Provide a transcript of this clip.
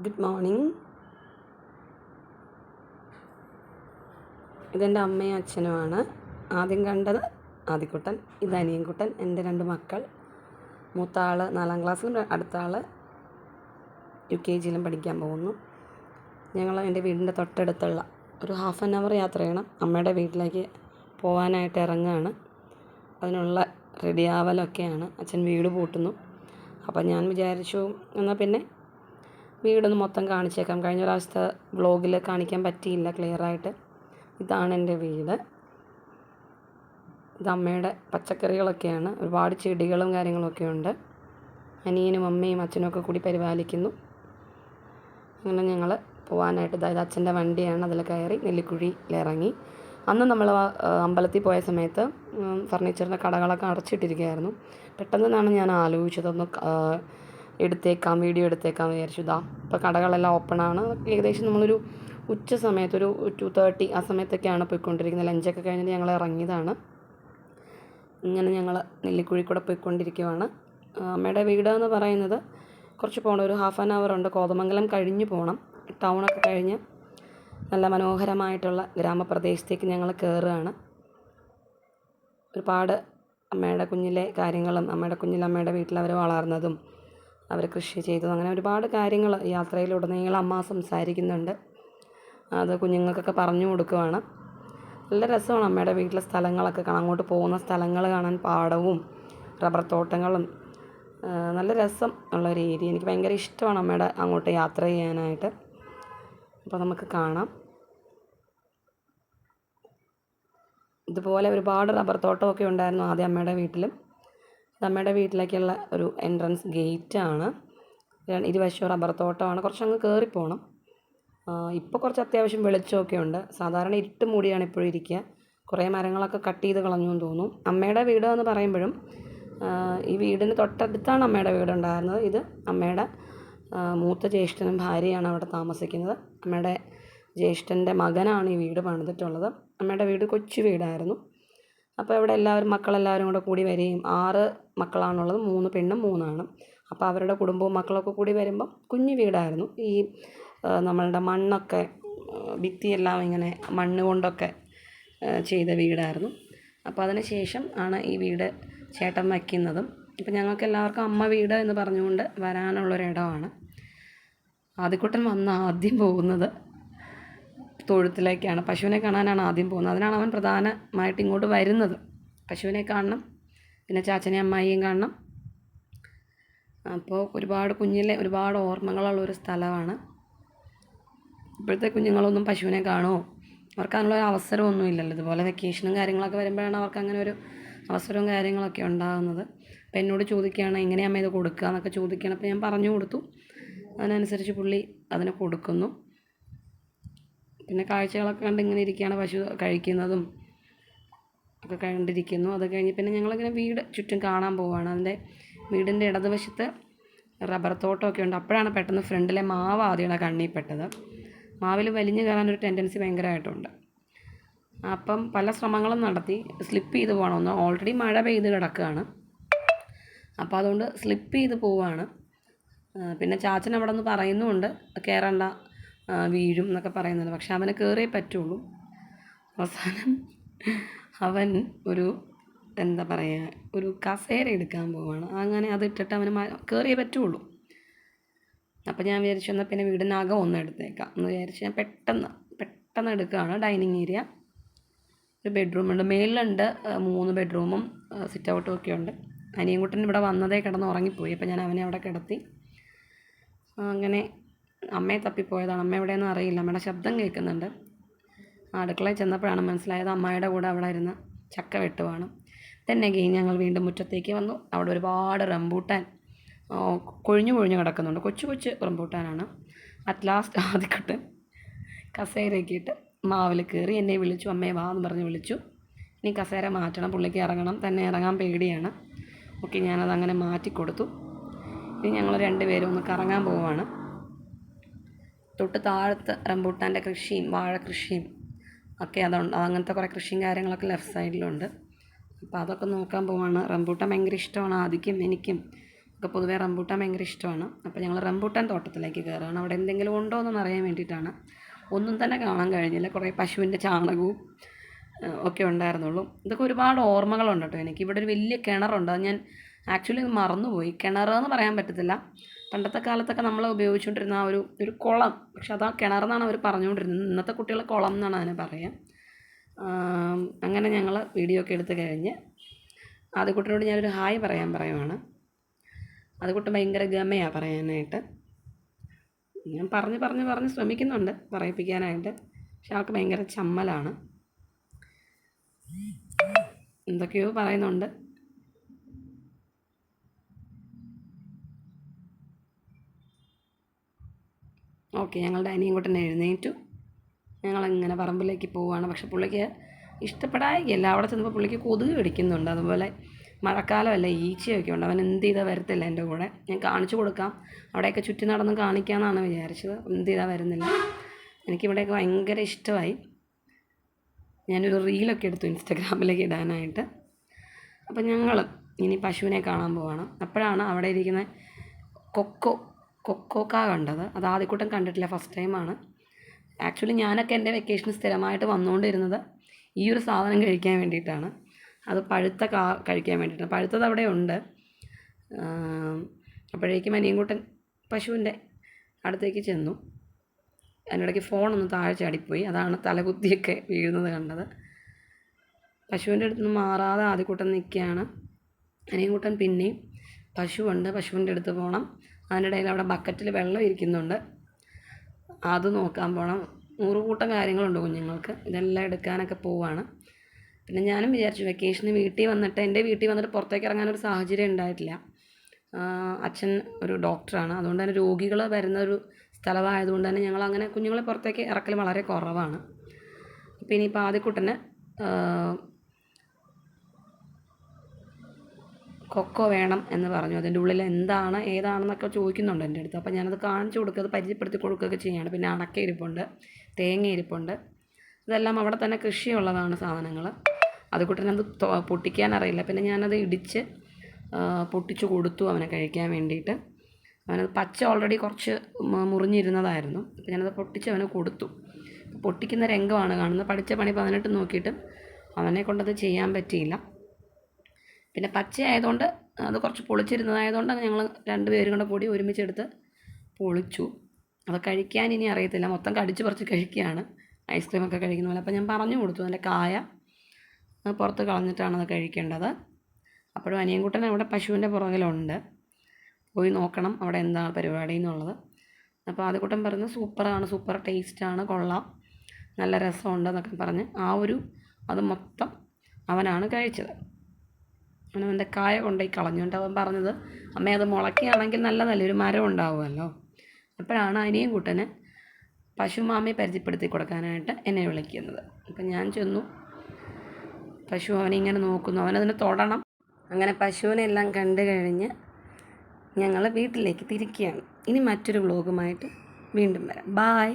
Good morning. ഇതെന്റെ അമ്മയും അച്ഛനുമാണ്. ആദ്യം കണ്ടത് ആദിക്കുട്ടൻ ഇത് അനിയൻകുട്ടൻ എന്റെ രണ്ട് മക്കൾ. മൂത്ത ആൾ നാലാം ക്ലാസ്സിലും അടുത്ത ആൾ യു കെ ജിയിലും പഠിക്കാൻ പോകുന്നു. ഞങ്ങൾ എന്റെ വീടിന്റെ തൊട്ടടുത്തുള്ള ഒരു ഹാഫ് ആൻ അവർ യാത്ര ചെയ്യണം. അമ്മയുടെ വീട്ടിലേക്ക് പോകാനായിട്ട് ഇറങ്ങുകയാണ് അതിനുള്ള റെഡിയാവലൊക്കെയാണ്. അച്ഛൻ വീട് പൂട്ടുന്നു. അപ്പം ഞാൻ വിചാരിച്ചു എന്നാൽ പിന്നെ വീടൊന്ന് മൊത്തം കാണിച്ചേക്കാം. കഴിഞ്ഞ പ്രാവശ്യത്തെ വ്ളോഗിൽ കാണിക്കാൻ പറ്റിയില്ല ക്ലിയറായിട്ട് ഇതാണ് എന്റെ വീട്. ഇത് അമ്മയുടെ പച്ചക്കറികളൊക്കെയാണ്. ഒരുപാട് ചെടികളും കാര്യങ്ങളൊക്കെ ഉണ്ട്. അനിയനും അമ്മയും അച്ഛനും ഒക്കെ കൂടി പരിപാലിക്കുന്നു. അങ്ങനെ ഞങ്ങൾ പോകാനായിട്ട് അതായത് അച്ഛന്റെ വണ്ടിയാണ്. അതിൽ കയറി നെല്ലിക്കുഴിയിലിറങ്ങി അന്ന് നമ്മൾ അമ്പലത്തിൽ പോയ സമയത്ത് ഫർണിച്ചറിന്റെ കടകളൊക്കെ അടച്ചിട്ടിരിക്കുകയായിരുന്നു. പെട്ടെന്നാണ് ഞാൻ ആലോചിച്ചത് ഒന്ന് എടുത്തേക്കാം വീഡിയോ എടുത്തേക്കാം വിചാരിച്ചു. ഇതാ ഇപ്പോൾ കടകളെല്ലാം ഓപ്പണാണ്. ഏകദേശം നമ്മളൊരു ഉച്ച സമയത്ത് ഒരു ടു തേർട്ടി ആ സമയത്തൊക്കെയാണ് പോയിക്കൊണ്ടിരിക്കുന്നത്. ലഞ്ചൊക്കെ കഴിഞ്ഞിട്ട് ഞങ്ങൾ ഇറങ്ങിയതാണ്. ഇങ്ങനെ ഞങ്ങൾ നെല്ലിക്കുഴി കൂടെ പോയിക്കൊണ്ടിരിക്കുവാണ് അമ്മയുടെ വീട് എന്ന് പറയുന്നത് കുറച്ച് പോകണം. ഒരു ഹാഫ് ആൻ അവർ ഉണ്ട്. കോതമംഗലം കഴിഞ്ഞ് പോകണം ടൗണൊക്കെ കഴിഞ്ഞ് നല്ല മനോഹരമായിട്ടുള്ള ഗ്രാമപ്രദേശത്തേക്ക് ഞങ്ങൾ കയറുകയാണ് ഒരുപാട് അമ്മയുടെ കുഞ്ഞിലെ കാര്യങ്ങളും അമ്മയുടെ കുഞ്ഞിൽ അമ്മയുടെ വീട്ടിൽ അവർ വളർന്നതും അവർ കൃഷി ചെയ്തു. അങ്ങനെ ഒരുപാട് കാര്യങ്ങൾ യാത്രയിലുടനീളം അമ്മ സംസാരിക്കുന്നുണ്ട്. അത് കുഞ്ഞുങ്ങൾക്കൊക്കെ പറഞ്ഞു കൊടുക്കുവാണ്. നല്ല രസമാണ് അമ്മയുടെ വീട്ടിലെ സ്ഥലങ്ങളൊക്കെ കാണാൻ. അങ്ങോട്ട് പോകുന്ന സ്ഥലങ്ങൾ കാണാൻ പാടവും റബ്ബർ തോട്ടങ്ങളും നല്ല രസം ഉള്ള ഒരു ഏരിയ. എനിക്ക് ഭയങ്കര ഇഷ്ടമാണ് അമ്മയുടെ അങ്ങോട്ട് യാത്ര ചെയ്യാനായിട്ട്. അപ്പോൾ നമുക്ക് കാണാം. ഇതുപോലെ ഒരുപാട് റബ്ബർ തോട്ടമൊക്കെ ഉണ്ടായിരുന്നു ആദ്യം അമ്മയുടെ വീട്ടിലും. അമ്മയുടെ വീട്ടിലേക്കുള്ള ഒരു എൻട്രൻസ് ഗേറ്റ് ഗേറ്റാണ് ഇരുവശവും റബ്ബർ തോട്ടമാണ്. കുറച്ചങ്ങ് കയറി പോകണം ഇപ്പോൾ കുറച്ച് അത്യാവശ്യം വെളിച്ചമൊക്കെ ഉണ്ട്. സാധാരണ ഇരുട്ട് മൂടിയാണ് ഇപ്പോഴും ഇരിക്കുക. കുറേ മരങ്ങളൊക്കെ കട്ട് ചെയ്ത് കളഞ്ഞു എന്ന് തോന്നുന്നു അമ്മയുടെ വീട് എന്ന് പറയുമ്പോഴും ഈ വീടിന് തൊട്ടടുത്താണ് അമ്മയുടെ വീടുണ്ടായിരുന്നത് ഇത് അമ്മയുടെ മൂത്ത ജ്യേഷ്ഠനും ഭാര്യയാണ് അവിടെ താമസിക്കുന്നത്. അമ്മയുടെ ജ്യേഷ്ഠന്റെ മകനാണ് ഈ വീട് പണിതിട്ടുള്ളത്. അമ്മയുടെ വീട് കൊച്ചു വീടായിരുന്നു. അപ്പോൾ ഇവിടെ എല്ലാവരും മക്കളെല്ലാവരും കൂടെ കൂടി വരികയും ആറ് മക്കളാണുള്ളത് മൂന്ന് പെണ്ണും മൂന്നാണും. അപ്പോൾ അവരുടെ കുടുംബവും മക്കളൊക്കെ കൂടി വരുമ്പം കുഞ്ഞു വീടായിരുന്നു. ഈ നമ്മളുടെ മണ്ണൊക്കെ ഭിത്തിയെല്ലാം ഇങ്ങനെ മണ്ണ് കൊണ്ടൊക്കെ ചെയ്ത വീടായിരുന്നു. അപ്പോൾ അതിന് ശേഷം ആണ് ഈ വീട് ചേട്ടൻ വയ്ക്കുന്നതും. ഇപ്പം ഞങ്ങൾക്ക് എല്ലാവർക്കും അമ്മ വീട് എന്ന് പറഞ്ഞുകൊണ്ട് വരാനുള്ളൊരിടമാണ്. ആദ്യക്കുട്ടൻ വന്ന് ആദ്യം പോകുന്നത്. തൊഴുത്തിലേക്കാണ്. പശുവിനെ കാണാനാണ് ആദ്യം പോകുന്നത്. അതിനാണ് അവൻ പ്രധാനമായിട്ട് ഇങ്ങോട്ട് വരുന്നത്. പശുവിനെ കാണണം. പിന്നെ ചാച്ചനെ അമ്മായിയും കാണണം. അപ്പോൾ ഒരുപാട് കുഞ്ഞിലെ ഒരുപാട് ഓർമ്മകളുള്ള ഒരു സ്ഥലമാണ്. ഇപ്പോഴത്തെ കുഞ്ഞുങ്ങളൊന്നും പശുവിനെ കാണുമോ? അവർക്ക് അതിനുള്ള ഒരു അവസരമൊന്നും ഇല്ലല്ലോ ഇതുപോലെ വെക്കേഷനും കാര്യങ്ങളൊക്കെ വരുമ്പോഴാണ് അവർക്ക് അങ്ങനെ ഒരു അവസരവും കാര്യങ്ങളൊക്കെ ഉണ്ടാകുന്നത്. അപ്പോൾ എന്നോട് ചോദിക്കുകയാണ് എങ്ങനെയാണ് ഇത് കൊടുക്കുക? എന്നൊക്കെ ചോദിക്കുകയാണ്. അപ്പോൾ ഞാൻ പറഞ്ഞു കൊടുത്തു. അതിനനുസരിച്ച് പുള്ളി അതിന് കൊടുക്കുന്നു. പിന്നെ കാഴ്ചകളൊക്കെ കണ്ട് ഇങ്ങനെ ഇരിക്കുകയാണ് പശു കഴിക്കുന്നതും ഒക്കെ കണ്ടിരിക്കുന്നു. അത് കഴിഞ്ഞ് പിന്നെ ഞങ്ങളിങ്ങനെ വീട് ചുറ്റും കാണാൻ പോവുകയാണ് അതിന്റെ വീടിന്റെ ഇടതുവശത്ത് റബ്ബർ തോട്ടമൊക്കെ ഉണ്ട്. അപ്പോഴാണ് പെട്ടെന്ന് ഫ്രണ്ടിലെ മാവ് ആദ്യമാണ് കണ്ണിൽ പെട്ടത്. മാവിൽ വലിഞ്ഞു കയറാനൊരു ടെൻഡൻസി ഭയങ്കരമായിട്ടുണ്ട്. അപ്പം പല ശ്രമങ്ങളും നടത്തി. സ്ലിപ്പ് ചെയ്ത് പോകണമെന്ന്. ഓൾറെഡി മഴ പെയ്ത് കിടക്കുകയാണ്. അപ്പോൾ അതുകൊണ്ട് സ്ലിപ്പ് ചെയ്ത് പോവുകയാണ് പിന്നെ ചാച്ചൻ അവിടെ നിന്ന് പറയുന്നുമുണ്ട്. കയറണ്ട വീഴും എന്നൊക്കെ പറയുന്നുണ്ട്. പക്ഷെ അവനെ കയറിയേ പറ്റുള്ളൂ. അവസാനം അവൻ ഒരു എന്താ പറയുക ഒരു കസേര എടുക്കാൻ പോവാണ്. അങ്ങനെ അത് ഇട്ടിട്ട് അവന് കയറിയേ പറ്റുള്ളൂ. അപ്പോൾ ഞാൻ വിചാരിച്ചു എന്നാൽ പിന്നെ വീടിനകം ഒന്ന് എടുത്തേക്കാം. എന്ന് വിചാരിച്ച് ഞാൻ പെട്ടെന്ന് പെട്ടെന്ന് എടുക്കുകയാണ് ഡൈനിങ് ഏരിയ. ഒരു ബെഡ്റൂമുണ്ട് മേളിലുണ്ട് മൂന്ന് ബെഡ്റൂമും സിറ്റ് ഔട്ടും ഒക്കെ ഉണ്ട്. അനിയൻകുട്ടൻ ഇവിടെ വന്നതേ കിടന്ന് ഉറങ്ങിപ്പോയി. അപ്പോൾ ഞാൻ അവനെ അവിടെ കിടത്തി. അങ്ങനെ അമ്മയെ തപ്പിപ്പോയതാണ്. അമ്മ എവിടെയെന്ന് അറിയില്ല. അമ്മയുടെ ശബ്ദം കേൾക്കുന്നുണ്ട്. അടുക്കളയിൽ ചെന്നപ്പോഴാണ് മനസ്സിലായത് അമ്മയുടെ കൂടെ അവിടെ ഇരുന്ന് ചക്ക വെട്ടുവാണ്. തന്നെ ഗെയിം ഞങ്ങൾ വീണ്ടും മുറ്റത്തേക്ക് വന്നു. അവിടെ ഒരുപാട് റംബൂട്ടാൻ കൊഴിഞ്ഞു കൊഴിഞ്ഞു കിടക്കുന്നുണ്ട്. കൊച്ചു കൊച്ചു റംബൂട്ടാനാണ്. അറ്റ്ലാസ്റ്റ് ലാസ്റ്റ് ആദ്യക്കുട്ടൻ കസേരയൊക്കെ മാവിൽ കയറി എന്നെ വിളിച്ചു. അമ്മയെ വാ എന്ന് പറഞ്ഞ് വിളിച്ചു. ഇനി കസേര മാറ്റണം. പുള്ളിക്ക് ഇറങ്ങണം. തന്നെ ഇറങ്ങാൻ പേടിയാണ്. ഓക്കെ ഞാനത് അങ്ങനെ മാറ്റി കൊടുത്തു ഇനി ഞങ്ങൾ രണ്ടുപേരും ഒന്ന് കറങ്ങാൻ പോവുകയാണ് തൊട്ട് താഴത്ത് റംബൂട്ടാന്റെ കൃഷിയും വാഴ കൃഷിയും ഒക്കെ അതുണ്ട്. അങ്ങനത്തെ കുറേ കൃഷിയും കാര്യങ്ങളൊക്കെ ലെഫ്റ്റ് സൈഡിലുണ്ട്. അപ്പോൾ അതൊക്കെ നോക്കാൻ പോവാണ്. റംബൂട്ടാൻ ഭയങ്കര ഇഷ്ടമാണ് ആദിക്കും എനിക്കും. ഒക്കെ പൊതുവേ റംബൂട്ടാൻ ഭയങ്കര ഇഷ്ടമാണ്. അപ്പോൾ ഞങ്ങൾ റംബൂട്ടാൻ തോട്ടത്തിലേക്ക് കയറുകയാണ്. അവിടെ എന്തെങ്കിലും ഉണ്ടോ എന്ന് അറിയാൻ വേണ്ടിയിട്ടാണ്. ഒന്നും തന്നെ കാണാൻ കഴിഞ്ഞില്ല. കുറേ പശുവിന്റെ ചാണകവും ഒക്കെ ഉണ്ടായിരുന്നുള്ളൂ. ഇതൊക്കെ ഒരുപാട് ഓർമ്മകളുണ്ട് കേട്ടോ എനിക്ക്. ഇവിടെ ഒരു വലിയ കിണറുണ്ട്. അത് ഞാൻ ആക്ച്വലി മറന്നുപോയി. കിണർ എന്ന് പറയാൻ പറ്റത്തില്ല. പണ്ടത്തെ കാലത്തൊക്കെ നമ്മൾ ഉപയോഗിച്ചുകൊണ്ടിരുന്ന ആ ഒരു ഒരു കുളം പക്ഷെ അത് ആ കിണറെന്നാണ് അവർ പറഞ്ഞുകൊണ്ടിരുന്നത്. ഇന്നത്തെ കുട്ടികൾ കുളം എന്നാണ് അതിനെ പറയുക. അങ്ങനെ ഞങ്ങൾ വീഡിയോ ഒക്കെ എടുത്ത് കഴിഞ്ഞ് ആദ്യക്കുട്ടനോട് ഞാനൊരു ഹായ് പറയാൻ പറയുവാണ്. ആദ്യക്കുട്ടൻ ഭയങ്കര ഗമയാണ് പറയാനായിട്ട്. ഞാൻ പറഞ്ഞ് പറഞ്ഞ് പറഞ്ഞ് ശ്രമിക്കുന്നുണ്ട് പറയിപ്പിക്കാനായിട്ട്. പക്ഷെ ആൾക്ക് ഭയങ്കര ചമ്മലാണ്. എന്തൊക്കെയോ പറയുന്നുണ്ട്. ഓക്കെ ഞങ്ങളുടെ തന്നെ എഴുന്നേറ്റു. ഞങ്ങളങ്ങനെ പറമ്പിലേക്ക് പോവുകയാണ്. പക്ഷെ പുള്ളിക്ക് ഇഷ്ടപ്പെടായികയല്ല അവിടെ ചെന്നപ്പോൾ പുള്ളിക്ക് കൊതുക് പിടിക്കുന്നുണ്ട്. അതുപോലെ മഴക്കാലമല്ല ഈച്ചയൊക്കെ ഉണ്ട്. അവൻ എന്ത് ചെയ്താൽ വരത്തില്ല എന്റെ കൂടെ. ഞാൻ കാണിച്ചു കൊടുക്കാം. അവിടെയൊക്കെ ചുറ്റി നടന്ന് കാണിക്കാമെന്നാണ് വിചാരിച്ചത്. എന്ത് ചെയ്താൽ വരുന്നില്ല. എനിക്കിവിടെയൊക്കെ ഭയങ്കര ഇഷ്ടമായി. ഞാനൊരു റീലൊക്കെ എടുത്തു ഇൻസ്റ്റാഗ്രാമിലേക്ക് ഇടാനായിട്ട്. അപ്പം ഞങ്ങൾ ഇനി പശുവിനെ കാണാൻ പോവാണ്. അപ്പോഴാണ് അവിടെ ഇരിക്കുന്ന കൊക്കോ കൊക്കോക്ക കണ്ടത്. അത് ആദ്യക്കൂട്ടം കണ്ടിട്ടില്ല ഫസ്റ്റ് ടൈമാണ് ആക്ച്വലി ഞാനൊക്കെ എന്റെ വെക്കേഷന് സ്ഥിരമായിട്ട് വന്നുകൊണ്ടിരുന്നത് ഈ ഒരു സാധനം കഴിക്കാൻ വേണ്ടിയിട്ടാണ്. അത് പഴുത്ത കാ കഴിക്കാൻ വേണ്ടിയിട്ടാണ്. പഴുത്തത് അവിടെ ഉണ്ട്. അപ്പോഴേക്കും അനിയൻകുട്ടൻ പശുവിന്റെ അടുത്തേക്ക് ചെന്നു. അതിനിടയ്ക്ക് ഫോണൊന്ന് താഴെ ചാടിപ്പോയി. അതാണ് തലകുത്തിയൊക്കെ വീഴുന്നത് കണ്ടത്. പശുവിന്റെ അടുത്ത് നിന്ന് മാറാതെ ആദ്യക്കൂട്ടം നിൽക്കുകയാണ്. അനിയൻകുട്ടൻ പിന്നെയും പശുവുണ്ട്. പശുവിന്റെ അടുത്ത് പോകണം അതിനിടയിൽ അവിടെ ബക്കറ്റിൽ വെള്ളം ഇരിക്കുന്നുണ്ട്. അത് നോക്കാൻ പോകണം നൂറുകൂട്ടം കാര്യങ്ങളുണ്ട് കുഞ്ഞുങ്ങൾക്ക്. ഇതെല്ലാം എടുക്കാനൊക്കെ പോവാണ്. പിന്നെ ഞാനും വിചാരിച്ചു വെക്കേഷന് വീട്ടിൽ വന്നിട്ട് എന്റെ വീട്ടിൽ വന്നിട്ട് പുറത്തേക്ക് ഇറങ്ങാനൊരു സാഹചര്യം ഉണ്ടായിട്ടില്ല. അച്ഛൻ ഒരു ഡോക്ടറാണ് അതുകൊണ്ട് തന്നെ രോഗികൾ വരുന്ന ഒരു സ്ഥലമായതുകൊണ്ട് തന്നെ ഞങ്ങൾ അങ്ങനെ കുഞ്ഞുങ്ങളെ പുറത്തേക്ക് ഇറക്കൽ വളരെ കുറവാണ്. അപ്പോൾ ഇനിയിപ്പോൾ ആദ്യക്കുട്ടന് കൊക്കോ വേണം എന്ന് പറഞ്ഞു. അതിന്റെ ഉള്ളിൽ എന്താണ് ഏതാണെന്നൊക്കെ ചോദിക്കുന്നുണ്ട് എന്റെ അടുത്ത്. അപ്പോൾ ഞാനത് കാണിച്ചു കൊടുക്കുക അത് പരിചയപ്പെടുത്തി കൊടുക്കുകയൊക്കെ ചെയ്യാണ് പിന്നെ അടക്ക ഇരിപ്പുണ്ട് തേങ്ങ ഇരിപ്പുണ്ട്. ഇതെല്ലാം അവിടെ തന്നെ കൃഷിയുള്ളതാണ് സാധനങ്ങൾ. അത് കുട്ടനത് പൊട്ടിക്കാൻ അറിയില്ല. പിന്നെ ഞാനത് ഇടിച്ച് പൊട്ടിച്ചു കൊടുത്തു അവനെ കഴിക്കാൻ വേണ്ടിയിട്ട്. അവനത് പച്ച ഓൾറെഡി കുറച്ച് മുറിഞ്ഞിരുന്നതായിരുന്നു. അപ്പോൾ ഞാനത് പൊട്ടിച്ച് അവന് കൊടുത്തു. പൊട്ടിക്കുന്ന രംഗമാണ് കാണുന്നത്. പഠിച്ച പണി പതിനെട്ട് നോക്കിയിട്ട് അവനെ കൊണ്ടത് ചെയ്യാൻ പറ്റിയില്ല. പിന്നെ പച്ചയായതുകൊണ്ട് അത് കുറച്ച് പൊളിച്ചിരുന്നതായതുകൊണ്ട് ഞങ്ങൾ രണ്ടുപേരും കൂടെ കൂടി ഒരുമിച്ചെടുത്ത് പൊളിച്ചു. അത് കഴിക്കാൻ ഇനി അറിയത്തില്ല. മൊത്തം കടിച്ച് പറിച്ച് കഴിക്കുകയാണ്. ഐസ്ക്രീമൊക്കെ കഴിക്കുന്ന പോലെ. അപ്പോൾ ഞാൻ പറഞ്ഞു കൊടുത്തു. അതിന്റെ കായ പുറത്ത് കളഞ്ഞിട്ടാണ് അത് കഴിക്കേണ്ടത്. അപ്പോഴും അനിയൻകുട്ടൻ അവിടെ പശുവിന്റെ പുറകിലുണ്ട്. പോയി നോക്കണം അവിടെ എന്താണ് പരിപാടി എന്നുള്ളത്. അപ്പോൾ ആദ്യക്കുട്ടൻ പറഞ്ഞു സൂപ്പറാണ് സൂപ്പർ ടേസ്റ്റാണ് കൊള്ളാം. നല്ല രസമുണ്ട് എന്നൊക്കെ പറഞ്ഞ് ആ ഒരു അത് മൊത്തം അവനാണ് കഴിച്ചത്. അവൻ അവന്റെ കായ കൊണ്ടുപോയി കളഞ്ഞുകൊണ്ട് അവൻ പറഞ്ഞത് അമ്മ അത് മുളക്കുകയാണെങ്കിൽ നല്ല ഒരു മരം ഉണ്ടാവുമല്ലോ. അപ്പോഴാണ് അനിയും കൂട്ടന് പശുമാമയെ പരിചയപ്പെടുത്തി കൊടുക്കാനായിട്ട് എന്നെ വിളിക്കുന്നത്. അപ്പം ഞാൻ ചെന്നു. പശു അവനെ ഇങ്ങനെ നോക്കുന്നു. അവനതിനെ തൊടണം. അങ്ങനെ പശുവിനെ എല്ലാം കണ്ടു കഴിഞ്ഞ് ഞങ്ങൾ വീട്ടിലേക്ക് തിരിക്കുകയാണ്. ഇനി മറ്റൊരു വ്ലോഗുമായിട്ട് വീണ്ടും വരാം. ബായ്.